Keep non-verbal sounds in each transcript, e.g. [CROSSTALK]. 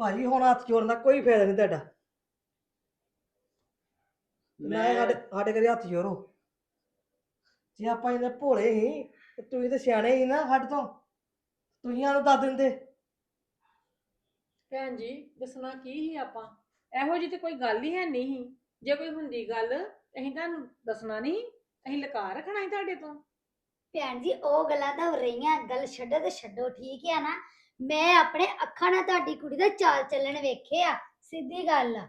ਭਾਜੀ ਹੁਣ ਹੱਥ ਜੋੜਨ ਦਾ ਕੋਈ ਫਾਇਦਾ ਨਹੀਂ ਤੁਹਾਡਾ। ਮੈਂ ਸਾਡੇ ਸਾਡੇ ਘਰੇ ਹੱਥ ਜੋੜੋ। ਜੇ ਆਪਾਂ ਇਹਨੇ ਭੋਲੇ ਹੀ ਤੇ ਤੁਸੀਂ ਤੇ ਸਿਆਣੇ ਹੀ ਨਾ ਸਾਡੇ ਤੋਂ। ਤੁਸੀਂ ਸਾਨੂੰ ਦੱਸ ਦਿੰਦੇ। ਭੈਣ ਜੀ ਦੱਸਣਾ ਕੀ ਸੀ ਆਪਾਂ? ਇਹੋ ਜਿਹੀ ਤੇ ਕੋਈ ਗੱਲ ਹੀ ਹੈ ਨਹੀਂ ਸੀ। ਜੇ ਕੋਈ ਹੁੰਦੀ ਗੱਲ ਅਸੀਂ ਤੁਹਾਨੂੰ ਦੱਸਣਾ ਨਹੀਂ ਅਸੀਂ ਲੁਕਾ ਰੱਖਣਾ ਸੀ ਤੁਹਾਡੇ ਤੋਂ। ਭੈਣ ਜੀ ਉਹ ਗੱਲਾਂ ਤਾਂ ਹੋ ਰਹੀਆਂ। ਗੱਲ ਛੱਡੋ ਤੇ ਛੱਡੋ ਠੀਕ ਆ ਨਾ। ਮੈਂ ਆਪਣੇ ਅੱਖਾਂ ਨਾਲ ਤੁਹਾਡੀ ਕੁੜੀ ਦਾ ਚਾਲ ਚੱਲਣ ਵੇਖਿਆ, ਸਿੱਧੀ ਗੱਲ ਆ।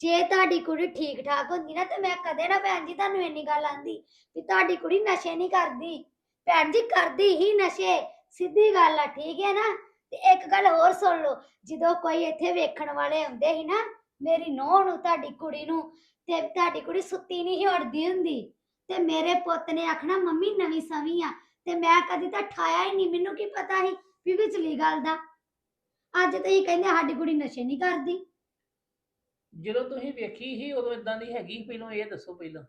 ਜੇ ਤੁਹਾਡੀ ਕੁੜੀ ਠੀਕ ਠਾਕ ਹੁੰਦੀ ਨਾ, ਤੇ ਮੈਂ ਕਦੇ ਨਾ ਭੈਣ ਜੀ ਤੁਹਾਨੂੰ ਇੰਨੀ ਗੱਲ ਆਂਦੀ ਵੀ ਤੁਹਾਡੀ ਕੁੜੀ ਨਸ਼ੇ ਨਹੀਂ ਕਰਦੀ। ਭੈਣ ਜੀ ਕਰਦੀ ਹੀ ਨਸ਼ੇ, ਸਿੱਧੀ ਗੱਲ ਆ, ਠੀਕ ਹੈ ਨਾ? ਤੇ ਇੱਕ ਗੱਲ ਹੋਰ ਸੁਣ ਲਓ, ਜਦੋਂ ਕੋਈ ਇੱਥੇ ਵੇਖਣ ਵਾਲੇ ਹੁੰਦੇ ਸੀ ਨਾ, ਮੇਰੀ ਨੂੰਹ ਨੂੰ, ਤੁਹਾਡੀ ਕੁੜੀ ਨੂੰ, ਤੇ ਤੁਹਾਡੀ ਕੁੜੀ ਸੁੱਤੀ ਨਹੀਂ ਸੀ ਉੱਠਦੀ ਹੁੰਦੀ। ਤੇ ਮੇਰੇ ਪੁੱਤ ਨੇ ਆਖਣਾ, ਮੰਮੀ ਨਵੀਂ ਸਵੀ ਆ। ਤੇ ਮੈਂ ਕਦੀ ਤਾਂ ਠਾਇਆ ਹੀ ਨਹੀਂ, ਮੈਨੂੰ ਕੀ ਪਤਾ ਸੀ ਵੀ ਵਿਚਲੀ ਗੱਲ ਦਾ। ਅੱਜ ਤੁਸੀਂ ਕਹਿੰਦੇ ਸਾਡੀ ਕੁੜੀ ਨਸ਼ੇ ਨਹੀਂ ਕਰਦੀ। ਜਦੋਂ ਤੁਸੀਂ ਵੇਖੀ ਸੀ ਉਦੋਂ ਇਦਾਂ ਦੀ ਹੈਗੀ ਪਹਿਲਾਂ ਇਹ ਦੱਸੋ ਪਹਿਲਾਂ।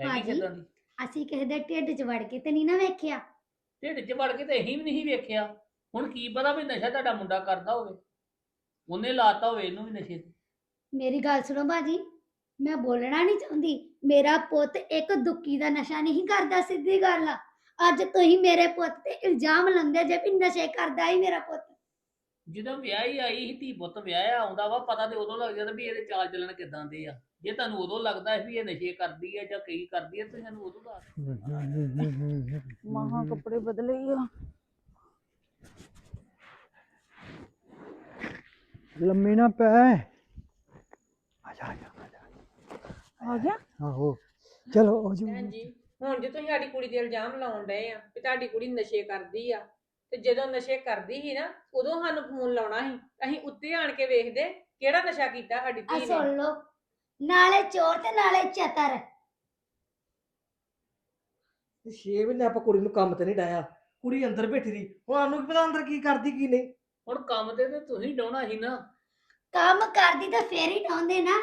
ਹੈਗੀ ਭਾਜੀ। ਕਿਦਾਂ ਦੀ? ਅਸੀਂ ਕਿਸੇ ਦੇ ਢਿੱਡ 'ਚ ਵੜ ਕੇ ਤੇ ਨਹੀਂ ਨਾ ਵੇਖਿਆ। ਢਿੱਡ 'ਚ ਵੜ ਕੇ ਤੇ ਅਸੀਂ ਵੀ ਨਹੀਂ ਸੀ ਵੇਖਿਆ। ਹੁਣ ਕੀ ਪਤਾ ਵੀ ਨਸ਼ਾ ਤੁਹਾਡਾ ਮੁੰਡਾ ਕਰਦਾ ਹੋਵੇ। ਉਹਨੇ ਲਾਤਾ ਹੋਵੇ ਇਹਨੂੰ ਵੀ ਨਸ਼ੇ ਤੇ। ਮੇਰੀ ਗੱਲ ਸੁਣੋ ਬਾਜੀ ਮੈਂ ਬੋਲਣਾ ਨਹੀਂ ਚਾਹੁੰਦੀ। ਮੇਰਾ ਪੁੱਤ ਇੱਕ ਦੁੱਕੀ ਦਾ ਨਸ਼ਾ ਨਹੀਂ ਕਰਦਾ ਸਿੱਧੀ ਗੱਲ ਆ। ਅੱਜ ਤੁਸੀਂ ਮੇਰੇ ਪੁੱਤ ਤੇ ਇਲਜ਼ਾਮ ਲਾਉਂਦੇ ਜੇ ਵੀ ਨਸ਼ੇ ਕਰਦਾ ਹੀ ਮੇਰਾ ਪੁੱਤ। ਜਦੋਂ ਵਿਆਹੀ ਆਈ ਸੀ ਧੀ ਪੁੱਤ ਵਿਆਹਿਆ ਆਉਂਦਾ ਵਾ ਪਤਾ ਤੇ ਉਦੋਂ ਲੱਗ ਜਾਂਦਾ ਵੀ ਇਹਦੇ ਚਾਲ ਚੱਲਣ ਕਿਦਾਂ ਦੇ ਆ। ਜੇ ਤੁਹਾਨੂੰ ਉਦੋਂ ਲੱਗਦਾ ਹੈ ਵੀ ਇਹ ਨਸ਼ੇ ਕਰਦੀ ਹੈ ਜਾਂ ਕਈ ਕਰਦੀ ਹੈ ਤੁਸੀਂ ਸਾਨੂੰ ਉਦੋਂ ਦੱਸ ਮਹਾ ਕੱਪੜੇ ਬਦਲੇ ਹੀ ਆ। ਲੰਮੀ ਨਾ ਪੈ। ਆ ਜਾ ਆ ਜਾ ਆ ਜਾ। ਆ ਗਿਆ? ਆਹੋ। ਚਲੋ ਹੋ ਜੂ। ਭੈਣ ਜੀ। ਹੁਣ ਜੇ ਤੁਸੀਂ ਸਾਡੀ ਕੁੜੀ ਦੇ ਇਲਜ਼ਾਮ ਲਾਉਣ ਡਏ ਆ ਵੀ ਤੁਹਾਡੀ ਕੁੜੀ ਨਸ਼ੇ ਕਰਦੀ ਆ ਤੇ ਜਦੋਂ ਨਸ਼ੇ ਕਰਦੀ ਸੀ ਨਾ ਉਦੋਂ ਸਾਨੂੰ ਫੋਨ ਲਾਉਣਾ ਸੀ ਅਸੀਂ ਉੱਤੇ ਆਣ ਕੇ ਵੇਖਦੇ ਕਿਹੜਾ ਨਸ਼ਾ ਕੀਤਾ ਸਾਡੀ ਆ ਧੀ ਨੇ। ਸੁਣ ਲਓ ਨਾਲੇ ਚੋਰ ਤੇ ਨਾਲੇ ਚਤਰ। 6 ਮਹੀਨੇ ਆਪਾਂ ਕੁੜੀ ਨੂੰ ਕੰਮ ਤੇ ਨਹੀਂ ਡਾਇਆ ਕੁੜੀ ਅੰਦਰ ਬੈਠੀ ਰਹੀ ਹੁਣ ਸਾਨੂੰ ਕੀ ਪਤਾ ਅੰਦਰ ਕੀ ਕਰਦੀ ਕੀ ਨਹੀਂ। ਹੁਣ ਕੰਮ ਤੇ ਤੇ ਤੁਸੀਂ ਡਾਉਣਾ ਸੀ ਨਾ। ਕੰਮ ਕਰਦੀ ਤਾਂ ਫੇਰ ਹੀ ਠਾਉਂਦੇ ਨਾ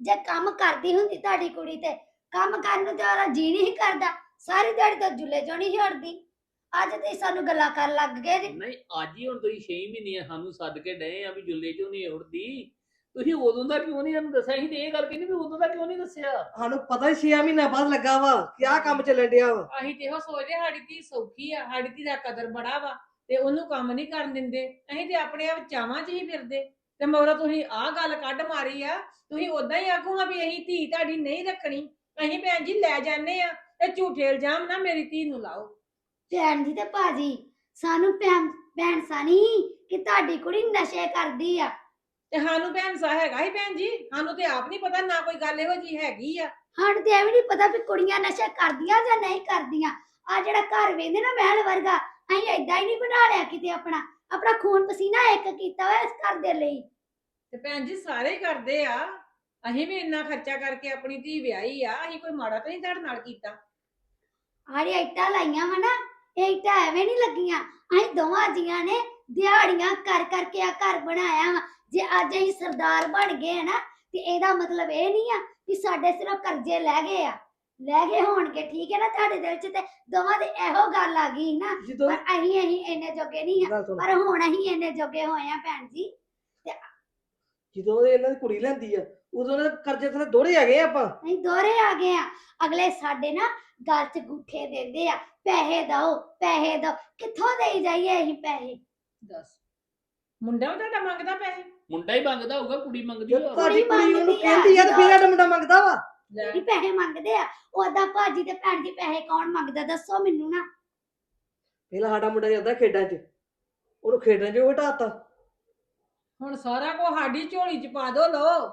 ਜੇ ਕੰਮ ਕਰਦੀ ਹੁੰਦੀ ਤੁਹਾਡੀ ਕੁੜੀ ਤੇ ਕੰਮ ਕਰਨ ਨੂੰ ਤੇ ਉਹਦਾ ਜੀ ਨਹੀਂ ਕਰਦਾ ਸਾਰੀ ਦਿਹਾੜੀ ਤਾਂ ਜੁੱਲੇ ਚੋਂ ਨਹੀਂ ਛੱਡਦੀ ਅੱਜ ਤੇ ਸਾਨੂੰ ਗੱਲਾਂ ਕਰਨ ਲੱਗ ਗਏ ਜੀ। ਨਹੀਂ ਅੱਜ ਹੀ ਹੁਣ ਤੁਸੀਂ 6 ਮਹੀਨੇ ਸਾਨੂੰ ਸੱਦ ਕੇ ਡਏ ਆ ਵੀ ਜੁੱਲੇ ਚੋਂ ਨਹੀਂ ਉੜਦੀ ਤੁਸੀਂ ਉਦੋਂ ਦਾ ਕਿਉਂ ਨਹੀਂ ਸਾਨੂੰ ਦੱਸਿਆ? ਸੀ ਤੇ ਇਹ ਗੱਲ ਕਹਿੰਦੇ ਵੀ ਉਦੋਂ ਦਾ ਕਿਉਂ ਨਹੀਂ ਦੱਸਿਆ? ਸਾਨੂੰ ਪਤਾ ਹੀ 6 ਮਹੀਨੇ ਬਾਅਦ ਲੱਗਾ ਵਾ ਕਿ ਆਹ ਕੰਮ ਚੱਲਣ ਡਿਆ ਵਾ। ਅਸੀਂ ਤੇ ਇਹੋ ਸੋਚਦੇ ਸਾਡੀ ਧੀ ਸੌਖੀ ਆ ਸਾਡੀ ਧੀ ਦਾ ਕਦਰ ਬੜਾ ਵਾ ਤੇ ਉਹਨੂੰ ਕੰਮ ਨਹੀਂ ਕਰਨ ਦਿੰਦੇ। ਅਸੀਂ ਤੇ ਆਪਣੇ ਆਪ ਚਾਵਾਂ 'ਚ ਹੀ ਫਿਰਦੇ। ਤੇ ਮਗਰੋਂ ਤੁਸੀਂ ਆਹ ਗੱਲ ਕੱਢ ਮਾਰੀ ਆ ਤੁਸੀਂ ਉਦਾਂ ਹੀ ਆਖੋ ਹਾਂ ਵੀ ਅਸੀਂ ਧੀ ਤੁਹਾਡੀ ਨਹੀਂ ਰੱਖਣੀ। ਅਸੀਂ ਭੈਣ ਜੀ ਲੈ ਜਾਂਦੇ ਆ ਇਹ ਝੂਠੇ ਇਲਜ਼ਾਮ ਨਾ ਮੇਰੀ ਧੀ ਨੂੰ ਲਾਓ। ਭੈਣ ਜੀ ਤੇ ਭਾਜੀ ਸਾਨੂੰ ਭੈਣ ਭੈਣ ਸਾਨੀ ਕਿ ਤੁਹਾਡੀ ਕੁੜੀ ਨਸ਼ੇ ਕਰਦੀ ਆ। ਤੇ ਸਾਨੂੰ ਭੈਣ ਸਾ ਹੈਗਾ ਹੀ ਭੈਣ ਜੀ ਸਾਨੂੰ ਤੇ ਆਪ ਨਹੀਂ ਪਤਾ ਨਾ ਕੋਈ ਗੱਲ ਇਹੋ ਜੀ ਹੈਗੀ ਆ। ਸਾਨੂੰ ਤੇ ਐਵੇਂ ਨਹੀਂ ਪਤਾ ਵੀ ਕੁੜੀਆਂ ਨਸ਼ਾ ਕਰਦੀਆਂ ਜਾਂ ਨਹੀਂ ਕਰਦੀਆਂ। ਆ ਜਿਹੜਾ ਘਰ ਵੇਂਦੇ ਨਾ ਮਹਿਲ ਵਰਗਾ ਅਸੀਂ ਏਦਾਂ ਹੀ ਨਹੀਂ ਬਣਾ ਲਿਆ ਕਿਤੇ ਆਪਣਾ। ਆਪਣਾ ਖੂਨ ਪਸੀਨਾ ਇੱਕ ਕੀਤਾ ਹੋਇਆ ਇਸ ਘਰ ਦੇ ਲਈ। ਤੇ ਭੈਣ ਜੀ ਸਾਰੇ ਹੀ ਕਰਦੇ ਆ। ਅਸੀਂ ਵੀ ਇੰਨਾ ਖਰਚਾ ਕਰਕੇ ਆਪਣੀ ਧੀ ਵਿਆਹੀ ਆ ਅਸੀਂ ਕੋਈ ਮਾੜਾ ਤਾਂ ਨਹੀਂ ਤੁਹਾਡੇ ਨਾਲ ਕੀਤਾ। ਆੜੀ ਇੱਟਾਂ ਲਾਈਆਂ ਵਾ ਨਾ ਇਹ ਇੱਟਾਂ ਐਵੇਂ ਨਹੀਂ ਲੱਗੀਆਂ। ਅਸੀਂ ਦੋਵਾਂ ਜੀਆਂ ਨੇ ਦਿਹਾੜੀਆਂ ਕਰ ਕਰਕੇ ਆ ਘਰ ਬਣਾਇਆ ਵਾ। ਜੇ ਅੱਜ ਅਸੀਂ ਸਰਦਾਰ ਬਣ ਗਏ ਆ ਨਾ ਤੇ ਇਹਦਾ ਮਤਲਬ ਇਹ ਨਹੀਂ ਆ ਕਿ ਸਾਡੇ ਸਿਰਫ ਕਰਜ਼ੇ ਲੈ ਗਏ ਆ। ਲੈ ਗਏ ਹੋਣਗੇ ਠੀਕ ਹੈ ਨਾ ਤੁਹਾਡੇ ਦਿਲ 'ਚ ਤੇ ਦੋਵਾਂ ਦੇ ਇਹੋ ਗੱਲ ਆ ਗਈ ਨਾ। ਜਦੋਂ ਪਰ ਅਸੀਂ ਅਸੀਂ ਇੰਨੇ ਜੋਗੇ ਨਹੀਂ ਆ। ਗੱਲ ਸੁਣ। ਪਰ ਹੁਣ ਅਸੀਂ ਇੰਨੇ ਜੋਗੇ ਹੋਏ ਆ ਭੈਣ ਜੀ। ਜਦੋਂ ਇਹ ਇਹਨਾਂ ਦੀ ਕੁੜੀ ਲੈਂਦੀ ਆ ਉਦੋਂ ਦੇ ਕਰਜ਼ੇ ਥਲੇ ਦੋੜੇ ਆ ਗਏ ਆਪਾਂ। ਅਸੀਂ ਦੋਰੇ ਆ ਗਏ ਆ। ਅਗਲੇ ਸਾਡੇ ਨਾ ਗੱਲ 'ਚ ਗੁੱਠੇ ਦਿੰਦੇ ਆ। ਪੈਸੇ ਦਓ ਪੈਸੇ ਦਓ। ਕਿੱਥੋਂ ਦੇਈ ਜਾਈਏ ਅਸੀਂ ਪੈਸੇ? ਦੱਸ। ਮੁੰਡਾ ਵੀ ਤੁਹਾਡਾ ਮੰਗਦਾ ਪੈਸੇ? ਮੁੰਡਾ ਹੀ ਮੰਗਦਾ ਹੋਊਗਾ ਕੁੜੀ ਮੰਗਦੀ ਜਦ ਆ ਤੁਹਾਡੀ ਕੁੜੀ ਕੁੜੀ ਉਹਨੂੰ ਮੰਗਦੀ ਆ, ਕਹਿੰਦੀ ਆ ਤੇ ਫਿਰ ਸਾਡਾ ਮੁੰਡਾ ਮੰਗਦਾ ਵਾ। ਲੈ, ਪੈਸੇ ਮੰਗਦੇ ਆ। ਉਹਦਾ ਭਾਜੀ ਤੇ ਭੈਣ ਜੀ ਪੈਸੇ ਕੌਣ ਮੰਗਦਾ? ਦੱਸੋ ਮੈਨੂੰ ਨਾ। ਪਹਿਲਾਂ ਸਾਡਾ ਮੁੰਡਾ ਜਾਂਦਾ ਖੇਡਾਂ 'ਚ। ਉਹਨੂੰ ਖੇਡਾਂ 'ਚ ਉਹ ਹਟਾਤਾ। ਹੁਣ ਸਾਰਾ ਕੋ ਸਾਡੀ ਝੋਲੀ 'ਚ ਪਾ ਦੋ ਲੋ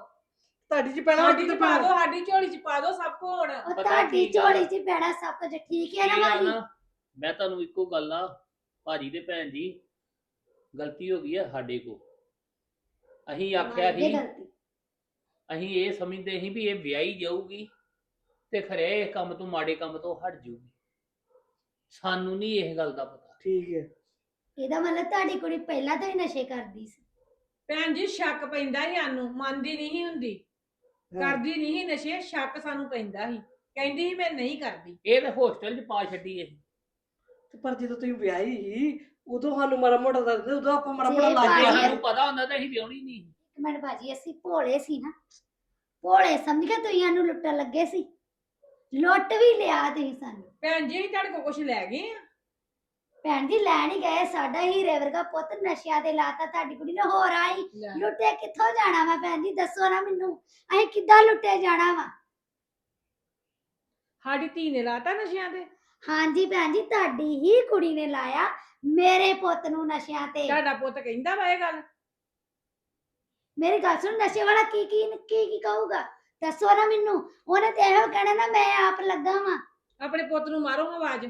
ਤੁਹਾਡੀ 'ਚ ਪੈਣਾ ਸਾਡੀ 'ਚ ਪਾ ਦੋ ਸਾਡੀ ਝੋਲੀ 'ਚ ਪਾ ਦੋ ਸਭ ਕੋ ਹੁਣ। ਉਹ ਪਤਾ ਤੁਹਾਡੀ ਕੀ ਗੱਲ? ਝੋਲੀ 'ਚ ਪੈਣਾ ਸਭ ਕੁਝ ਠੀਕ ਹੈ ਨਾ ਭਾਜੀ? ਨਾ, ਮੈਂ ਤੁਹਾਨੂੰ ਇੱਕੋ ਗੱਲ ਆ ਭਾਜੀ ਤੇ ਭੈਣ ਜੀ ਗਲਤੀ ਹੋ ਗਈ ਆ ਸਾਡੇ ਕੋ। ਅਸੀਂ ਆਖਿਆ ਸੀ ਗਲਤੀ। ਅਸੀਂ ਇਹ ਸਮਝਦੇ ਸੀ ਵੀ ਇਹ ਵਿਆਹੀ ਜਾਊਗੀ ਤੇ ਖਰੇ ਇਹ ਕੰਮ ਤੋਂ ਮਾੜੇ ਕੰਮ ਤੋਂ ਹਟ ਜਾਊਗੀ। ਸਾਨੂੰ ਨਹੀਂ ਇਹ ਗੱਲ ਦਾ ਪਤਾ। ਠੀਕ ਹੈ। ਇਹਦਾ ਮਤਲਬ ਤੁਹਾਡੀ ਕੁੜੀ ਪਹਿਲਾਂ ਤੋਂ ਹੀ ਨਸ਼ੇ ਕਰਦੀ ਸੀ। ਭੈਣ ਜੀ ਸ਼ੱਕ ਪੈਂਦਾ ਸੀ ਸਾਨੂੰ ਮੰਨਦੀ ਨਹੀਂ ਸੀ ਹੁੰਦੀ। ਕਰਦੀ ਨਹੀਂ ਸੀ ਨਸ਼ੇ ਸ਼ੱਕ ਸਾਨੂੰ ਪੈਂਦਾ ਸੀ। ਕਹਿੰਦੀ ਸੀ ਮੈਂ ਨਹੀਂ ਕਰਦੀ। ਇਹ ਤਾਂ ਹੋਸਟਲ 'ਚ ਪਾ ਛੱਡੀ ਇਹ। ਤੇ ਪਰ ਜਦੋਂ ਤੁਸੀਂ ਵਿਆਹੀ ਸੀ ਉਦੋਂ ਸਾਨੂੰ ਮਾੜਾ ਮੋਟਾ ਦੱਸਦੇ ਉਦੋਂ ਆਪਾਂ ਮਾੜਾ ਜੇ ਮੋਟਾ ਲੱਗ ਭਾਜੀ- ਜੇ ਗਿਆ ਸਾਨੂੰ ਪਤਾ ਹੁੰਦਾ ਤਾਂ ਅਸੀਂ ਵਿਆਹਣੀ ਨਹੀਂ ਇੱਕ ਮਿੰਟ ਭਾਜੀ ਅਸੀਂ ਭੋਲੇ ਸੀ ਨਾ। ਭੋਲੇ ਸਮਝ ਕੇ ਤੁਸੀਂ ਸਾਨੂੰ ਲੁੱਟਣ ਲੱਗੇ ਸੀ। ਲੁੱਟ ਵੀ ਲਿਆ ਤੁਸੀਂ ਸਾਨੂੰ। ਭੈਣ ਜੀ ਅਸੀਂ ਤੁਹਾਡੇ ਕੋਲ ਕੁਝ ਲੈ ਗਏ ਆ। ਭੈਣ ਜੀ ਲੈਣ ਹੀ ਗਏ ਸਾਡਾ ਹੀਰੇ ਵਰਗਾ ਪੁੱਤ ਨਸ਼ਿਆਂ ਤੇ ਲਾਤਾ ਤੁਹਾਡੀ ਕੁੜੀ ਨੇ ਹੋਰ ਆਈ। ਲੁੱਟੇ ਕਿੱਥੋਂ ਜਾਣਾ ਵਾ ਭੈਣ ਜੀ? ਦੱਸੋ ਨਾ ਮੈਨੂੰ। ਅਸੀਂ ਕਿੱਦਾਂ ਲੁੱਟੇ ਜਾਣਾ ਵਾ? ਸਾਡੀ ਧੀ ਨੇ ਲਾਤਾ ਨਸ਼ਿਆਂ ਤੇ? ਹਾਂਜੀ ਭੈਣ ਜੀ ਤੁਹਾਡੀ ਹੀ ਕੁੜੀ ਨੇ ਲਾਇਆ ਮੇਰੇ ਪੁੱਤ ਨੂੰ ਨਸ਼ਿਆਂ ਤੇ। ਤੁਹਾਡਾ ਪੁੱਤ ਕਹਿੰਦਾ ਵਾ ਇਹ ਗੱਲ? ਮੇਰੀ ਗੱਲ ਸੁਣ ਨਸ਼ੇ ਵਾਲਾ ਕੀ ਕੀ ਕੀ ਕੀ ਕਹੂਗਾ? ਦੱਸੋ ਨਾ ਮੈਨੂੰ। ਉਹਨੇ ਤੇ ਇਹੋ ਕਹਿਣਾ ਨਾ ਮੈਂ ਆਪ ਲੱਗਾ ਵਾਂ। ਆਪਣੇ ਪੁੱਤ ਨੂੰ ਮਾਰੋ ਆਵਾਜ਼।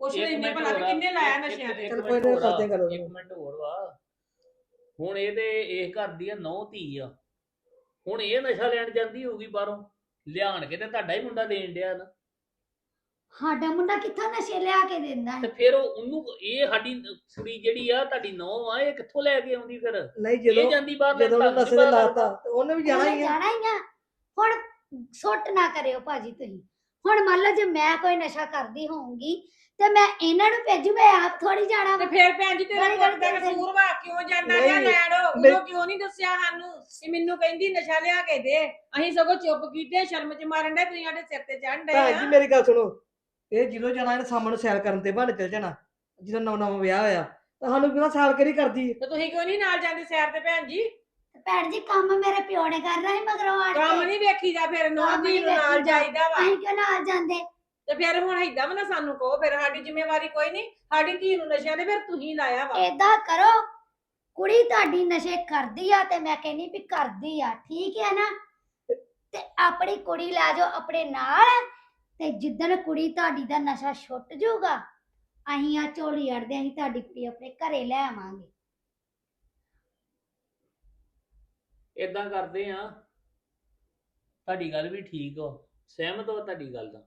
ਪੁੱਛ ਇੱਕ ਲੈਂਦੇ ਮਿੰਟ ਭਲਾ ਵੀ ਹੋਰ ਆ, ਕਿੰਨੇ ਲਾਇਆ ਇੱਕ- ਨਸ਼ਿਆਂ ਤੇ ਇੱਕ ਚੱਲ ਮਿੰਟ ਕੋਈ ਨਹੀਂ ਹੋਰ ਆ, ਕਰਦੇ ਗੱਲ ਇੱਕ ਮਿੰਟ ਹੋਰ ਵਾ। ਹੁਣ ਇਹਦੇ ਇਹ ਘਰ ਦੀ ਆ ਨੌ ਧੀ ਆ। ਹੁਣ ਇਹ ਨਸ਼ਾ ਲੈਣ ਜਾਂਦੀ ਹੋਊਗੀ ਬਾਹਰੋਂ। ਲਿਆਣ ਕੇ ਤੇ ਤੁਹਾਡਾ ਹੀ ਮੁੰਡਾ ਦੇਣ ਡਿਆ ਨਾ। ਸਾਡਾ ਮੁੰਡਾ ਕਿੱਥੋਂ ਨਸ਼ੇ ਲਿਆ ਕੇ ਦਿੰਦਾ ਹੈ? ਤੇ ਫਿਰ ਉਹ ਉਹਨੂੰ ਇਹ ਸਾਡੀ ਕੁੜੀ ਜਿਹੜੀ ਆ ਤੁਹਾਡੀ ਨੌ ਆ ਇਹ ਕਿੱਥੋਂ ਲੈ ਕੇ ਆਉਂਦੀ ਫਿਰ? ਨਹੀਂ ਇਹ ਜਦੋਂ ਜਾਂਦੀ ਬਾਹਰ ਜਦੋਂ ਉਹਨੇ ਨਸ਼ੇ ਤੇ ਲਾਤਾ ਤੇ ਉਹਨੇ ਵੀ ਜਾਣਾ ਉਹਨੇ ਹੀ ਆ। ਜਾਣਾ ਹੀ ਆ। ਹੁਣ ਸੁੱਟ ਨਾ ਕਰਿਓ ਭਾਜੀ ਤੁਸੀਂ। ਹੁਣ ਮੰਨ ਲਓ ਜੇ ਮੈਂ ਕੋਈ ਨਸ਼ਾ ਕਰਦੀ ਹੋਊਂਗੀ ਤੇ ਮੈਂ ਇਹਨਾਂ ਨੂੰ ਭੇਜੂ ਮੈਂ ਆਪ ਥੋੜੀ ਜਾਣਾ ਤੇ ਵਾ। ਫੇਰ ਭੈਣ ਜੀ ਤੇਰੇ ਪੁੱਤ ਦਾ ਕਸੂਰ ਵਾ ਕਿਉਂ ਜਾਂਦਾ ਨਹੀਂ, ਰਿਹਾ ਲੈਣ? ਨਹੀਂ। ਉਦੋਂ ਕਿਉਂ ਨਹੀਂ ਦੱਸਿਆ ਸਾਨੂੰ ਕਿ ਮੈਨੂੰ ਕਹਿੰਦੀ ਨਸ਼ਾ ਲਿਆ ਕੇ ਦੇ? ਅਸੀਂ ਸਗੋਂ ਚੁੱਪ ਕੀਤੇ ਸ਼ਰਮ ਚ ਮਾਰਨ ਦੇ ਤੁਸੀਂ ਸਾਡੇ ਸਿਰ ਤੇ ਚੜ੍ਹਨ ਭੈਣ ਜੀ ਆ। ਮੇਰੀ ਗੱਲ ਸੁਣੋ। ਇਹ ਜਦੋਂ ਜਾਣਾ ਇਹਨੇ ਸਾਹਮਣੇ ਸੈਲ ਕਰਨ ਤੇ ਬਹਾਨੇ ਚਲ ਜਾਣਾ ਜਦੋਂ ਨਵਾਂ ਨਵਾਂ ਵਿਆਹ ਹੋਇਆ। ਤਾਂ ਸਾਨੂੰ ਕਿਹਨਾਂ ਸੈਲ ਕਰੀ ਕਰਦੀ? ਤੇ ਤੁਸੀਂ ਕਿਉਂ ਨਹੀਂ ਨਾਲ ਜਾਂਦੇ ਸੈਰ ਤੇ ਭੈਣ ਜੀ? ਤੇ ਭੈਣ ਜੀ ਕੰਮ ਮੇਰੇ ਪਿਓ ਨੇ ਕਰਨਾ ਸੀ ਮਗਰੋਂ ਆਣ ਕੰਮ ਕੇ ਨਹੀਂ ਵੇਖੀਦਾ ਫਿਰ ਨੌ ਕੰਮ ਦੀ ਨੀ ਨੂੰ ਨਾਲ ਵੇਖੀਦਾ। ਜਾਈਦਾ ਵਾ। ਅਸੀਂ ਕਿਉਂ ਨਾ ਜਾਂਦੇ? ਤੇ ਫਿਰ ਹੁਣ ਏਦਾਂ ਵੀ ਨਾ ਸਾਨੂੰ ਕਹੋ ਫਿਰ ਸਾਡੀ ਜ਼ਿੰਮੇਵਾਰੀ ਕੋਈ ਨਹੀਂ ਸਾਡੀ ਧੀ ਨੂੰ ਨਸ਼ਿਆਂ ਦੇ ਫਿਰ ਤੁਸੀਂ ਲਾਇਆ ਵਾ। ਏਦਾਂ ਕਰੋ ਕੁੜੀ ਤੁਹਾਡੀ ਨਸ਼ੇ ਕਰਦੀ ਆ ਤੇ ਮੈਂ ਕਹਿੰਨੀ ਵੀ ਕਰਦੀ ਆ ਠੀਕ ਹੈ ਨਾ? ਤੇ ਆਪਣੀ ਕੁੜੀ ਲੈ ਜਾਓ ਆਪਣੇ ਨਾਲ ਤੇ ਜਿੱਦਣ ਕੁੜੀ ਤੁਹਾਡੀ ਦਾ ਨਸ਼ਾ ਛੁੱਟ ਜਾਊਗਾ ਅਸੀਂ ਆ ਝੋਲੀ ਅੜਦੇ ਅਸੀਂ ਤੁਹਾਡੀ ਕੁੜੀ ਆਪਣੇ ਘਰੇ ਲੈ ਆਵਾਂਗੇ। ਇਦਾਂ ਕਰਦੇ ਆ ਤੁਹਾਡੀ ਗੱਲ ਵੀ ਠੀਕ ਆ ਸਹਿਮਤ ਹੋ ਤੁਹਾਡੀ ਗੱਲ ਦਾ।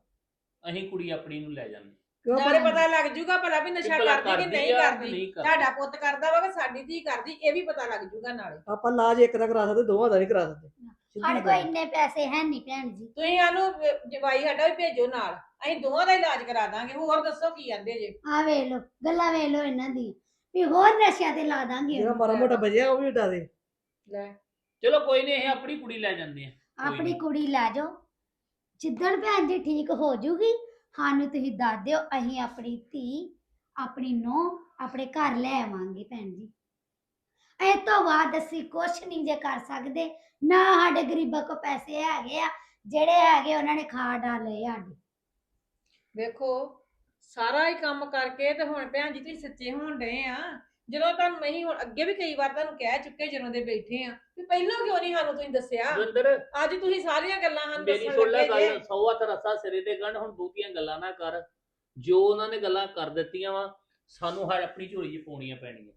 ਅਸੀਂ ਕੁੜੀ ਆਪਣੀ ਨੂੰ ਲੈ ਜਾਂਦੇ। ਕਿਉਂ? ਨਾਲੇ ਪਤਾ ਲੱਗ ਜੂਗਾ ਭਲਾ ਵੀ ਨਸ਼ਾ ਭਲਾ ਕਰਦੀ ਕਿ ਨਹੀਂ ਆ ਕਿ ਕਰਦੀ ਨਹੀਂ ਕਰਦੀ। ਤੁਹਾਡਾ ਪੁੱਤ ਕਰਦਾ ਵਾ ਕਿ ਸਾਡੀ ਧੀ ਕਰਦੀ ਇਹ ਵੀ ਪਤਾ ਲੱਗ ਜੂਗਾ ਨਾਲੇ। ਆਪਾਂ ਲਾਜ ਇੱਕ ਦਾ ਕਰਾ ਸਕਦੇ ਦੋਵਾਂ ਦਾ ਨਹੀਂ ਕਰਾ ਸਕਦੇ। ਸਿੱਧੀ ਸਾਡੇ ਕੋਲ ਗੱਲ। ਇੰਨੇ ਪੈਸੇ ਹੈ ਨਹੀਂ ਭੈਣ ਜੀ। ਤੁਸੀਂ ਸਾਨੂੰ ਜਵਾਈ ਸਾਡਾ ਵੀ ਭੇਜੋ ਨਾਲ ਅਸੀਂ ਦੋਵਾਂ ਦਾ ਇਲਾਜ ਕਰਾ ਦਾਂਗੇ। ਹੋਰ ਦੱਸੋ ਕੀ ਕਹਿੰਦੇ ਜੇ? ਆ ਵੇਖ ਲੋ ਗੱਲਾਂ ਵੇਖ ਲੋ ਇਹਨਾਂ ਦੀ। ਵੀ ਹੋਰ ਨਸ਼ਿਆਂ ਤੇ ਲਾ ਦਾਂਗੇ ਜਿਹੜਾ। ਮਾੜਾ ਮੋਟਾ ਬਜਿਆ ਉਹ ਵੀ ਉਡਾ ਦੇ। ਲੈ। ਚਲੋ ਕੋਈ ਨਹੀਂ ਅਸੀਂ ਆਪਣੀ ਕੁੜੀ ਲੈ ਜਾਂਦੇ ਆ ਆਪਣੀ ਕੁੜੀ ਲੈ ਜਾਓ। ਜਿੱਦਣ ਭੈਣ ਜੀ ਠੀਕ ਹੋ ਜੂਗੀ, ਸਾਨੂੰ ਤੁਸੀਂ ਦੱਸ ਦਿਓ, ਅਸੀਂ ਆਪਣੀ ਧੀ, ਆਪਣੀ ਨੂੰਹ, ਆਪਣੇ ਘਰ ਲੈ ਆਵਾਂਗੇ ਭੈਣ ਜੀ। ਇਹ ਤੋਂ ਬਾਅਦ ਅਸੀਂ ਕੁਛ ਨਹੀਂ ਜੇ ਕਰ ਸਕਦੇ, ਨਾ ਸਾਡੇ ਗਰੀਬਾਂ ਕੋ ਪੈਸੇ ਹੈਗੇ ਆ, ਜਿਹੜੇ ਹੈਗੇ ਉਹਨਾਂ ਨੇ ਖਾ ਡਾਲੇ ਸਾਡੇ। ਵੇਖੋ, ਸਾਰਾ ਹੀ ਕੰਮ ਕਰਕੇ ਤੇ ਹੁਣ ਭੈਣ ਜੀ ਤੁਸੀਂ ਸੱਚੇ ਹੋਣ ਡਏ ਆ। ਜਦੋਂ ਤੁਹਾਨੂੰ ਨਹੀਂ ਹੁਣ ਅੱਗੇ ਵੀ ਕਈ ਵਾਰ ਤੁਹਾਨੂੰ ਕਹਿ ਚੁੱਕੇ ਜਦੋਂ ਦੇ ਬੈਠੇ ਆ ਵੀ ਪਹਿਲਾਂ ਕਿਉਂ ਨਹੀਂ ਸਾਨੂੰ ਤੁਸੀਂ ਦੱਸਿਆ? ਅੱਜ ਤੁਸੀਂ ਸਾਰੀਆਂ ਗੱਲਾਂ ਮੇਰੀ ਦੱਸਣ ਸੁਣ ਲੈ ਲੱਗੇ ਜੇ। ਗੱਲ ਸੌ ਹੱਥ ਰੱਸਾ ਸਿਰੇ ਤੇ ਗੰਢ ਹੁਣ ਦੂਤੀਆਂ ਗੱਲਾਂ ਨਾ ਕਰ। ਜੋ ਉਹਨਾਂ ਨੇ ਗੱਲਾਂ ਕਰ ਦਿੱਤੀਆਂ ਵਾ ਸਾਨੂੰ ਹਰ ਆਪਣੀ ਝੋਲੀ 'ਚ ਪਾਉਣੀਆਂ ਪੈਣੀਆਂ।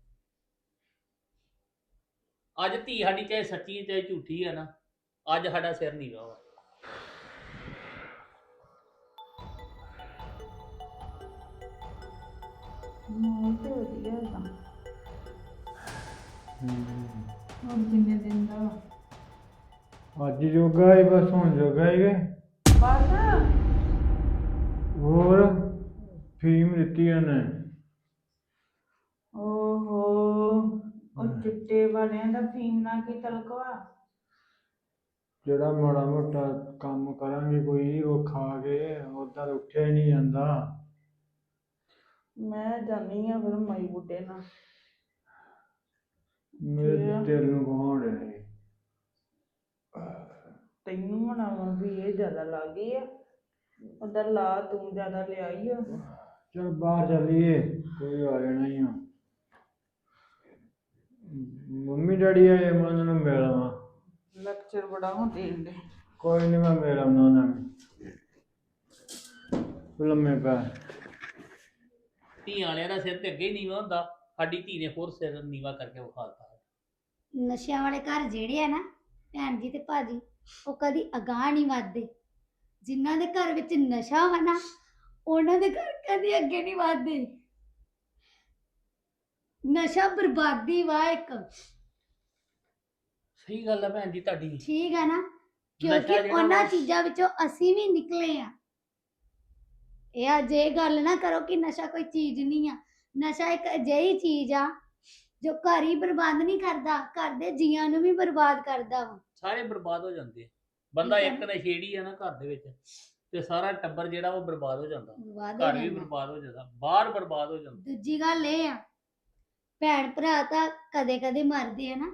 ਅੱਜ ਧੀ ਸਾਡੀ ਚਾਹੇ ਸੱਚੀ ਹੈ, ਚਾਹੇ ਝੂਠੀ ਹੈ ਨਾ ਅੱਜ ਸਾਡਾ ਸਿਰ ਨਹੀਂ ਵਾ। ਮੋਲ ਤੇ ਵਧੀਆ ਹੈਗਾ ਹੁਣ ਕਿੰਨੇ ਦਿਨ ਦਾ ਅੱਜ ਜੋਗਾ ਹੀ ਬਸ ਹੁਣ ਜੋਗਾ ਹੀ ਗਏ ਬਸ? ਹੋਰ ਫੀਮ ਦਿੱਤੀ ਉਹਨੇ। ਓਹੋ ਉਹ ਚਿੱਟੇ ਵਾਲਿਆਂ ਦਾ ਫੀਮ ਨਾ ਕੀ ਤਲਕਵਾ ਜਿਹੜਾ ਮਾੜਾ ਮੋਟਾ ਕੰਮ ਕਰਾਂਗੇ ਕੋਈ ਉਹ ਖਾ ਕੇ ਉਦਾਂ ਉੱਠਿਆ ਹੀ ਨਹੀਂ ਜਾਂਦਾ। ਮੈਂ ਜਾਣੀ ਆ ਫਿਰ ਮਾਈ ਬੁੱਢੇ ਨਾਲ। ਮੇਰੇ ਨੂੰ ਤੈਨੂੰ ਮਨਾਵਾ ਵੀ ਇਹ ਜ਼ਿਆਦਾ ਲੱਗ ਗਈ ਆ। ਉਹਦਾ ਲਾ ਤੂੰ ਜ਼ਿਆਦਾ ਲਿਆਈ ਆ। ਚਲ ਬਾਹਰ ਚੱਲੀਏ ਕੋਈ ਆ ਜਾਣਾ ਹੀ ਆ। ਮੰਮੀ ਡੈਡੀ ਆਏ ਮੈਂ ਉਹਨਾਂ ਨੂੰ ਮਿਲ ਆਵਾਂ। ਲੈਕਚਰ ਬੜਾ ਹੁਣ ਦੇਣ ਦੇ ਕੋਈ ਨਹੀਂ ਮੈਂ ਮਿਲ ਆਉਣਾ ਉਹਨਾਂ ਨੂੰ। ਲੰਮੇ ਪੈ। ਧੀਆਂ ਵਾਲਿਆਂ ਦਾ ਸਿਰ ਤੇ ਅੱਗੇ ਹੀ ਨੀਵਾ ਹੁੰਦਾ ਸਾਡੀ ਧੀ ਨੇ ਹੋਰ ਸਿਰ ਨੀਵਾ ਕਰਕੇ ਵਿਖਾਤਾ। ਨਸ਼ਿਆਂ ਵਾਲੇ ਘਰ ਜਿਹੜੇ ਆ ਨਾ ਭੈਣ ਜੀ ਤੇ ਭਾਜੀ ਉਹ ਕਦੀ ਅਗਾਹ ਨਹੀਂ ਵੱਧਦੇ। ਜਿਨ੍ਹਾਂ ਦੇ ਘਰ ਵਿੱਚ ਨਸ਼ਾ ਵਾ ਨਾ ਉਹਨਾਂ ਦੇ ਘਰ ਕਦੀ ਅੱਗੇ ਨਹੀਂ ਵੱਧਦੇ। ਨਸ਼ਾ ਬਰਬਾਦੀ ਵਾ ਇੱਕ। ਸਹੀ ਗੱਲ ਆ ਭੈਣ ਜੀ ਤੁਹਾਡੀ। ਠੀਕ ਹੈ ਨਾ ਨਸ਼ਾ ਕਿਉਂਕਿ ਜਿਹੜਾ ਉਹਨਾਂ ਵਾ- ਚੀਜ਼ਾਂ ਵਿੱਚੋਂ ਅਸੀਂ ਵੀ ਨਿਕਲੇ ਆ। ਇਹ ਅੱਜ ਇਹ ਗੱਲ ਨਾ ਕਰੋ ਕਿ ਨਸ਼ਾ ਕੋਈ ਚੀਜ਼ ਨਹੀਂ ਆ। ਨਸ਼ਾ ਇੱਕ ਅਜਿਹੀ ਚੀਜ਼ ਆ ਜੋ ਘਰ ਹੀ ਬਰਬਾਦ ਨਹੀਂ ਕਰਦਾ ਘਰ ਦੇ ਜੀਆਂ ਨੂੰ ਵੀ ਬਰਬਾਦ ਕਰਦਾ ਵਾ। ਸਾਰੇ ਬਰਬਾਦ ਹੋ ਜਾਂਦੇ ਆ। ਬੰਦਾ ਠੀਕ ਹੈ। ਇੱਕ ਨਸ਼ੇੜੀ ਆ ਨਾ ਘਰ ਦੇ ਵਿੱਚ ਤੇ ਸਾਰਾ ਟੱਬਰ ਜਿਹੜਾ ਉਹ ਬਰਬਾਦ ਹੋ ਜਾਂਦਾ। ਬਰਬਾਦ ਹੋ ਘਰ ਵੀ ਜਾਂਦਾ। ਬਰਬਾਦ ਹੋ ਜਾਂਦਾ ਬਾਹਰ ਬਰਬਾਦ ਹੋ ਜਾਂਦਾ। ਦੂਜੀ ਗੱਲ ਇਹ ਆ ਭੈਣ ਭਰਾ ਤਾਂ ਕਦੇ ਕਦੇ ਮਰਦੇ ਆ ਨਾ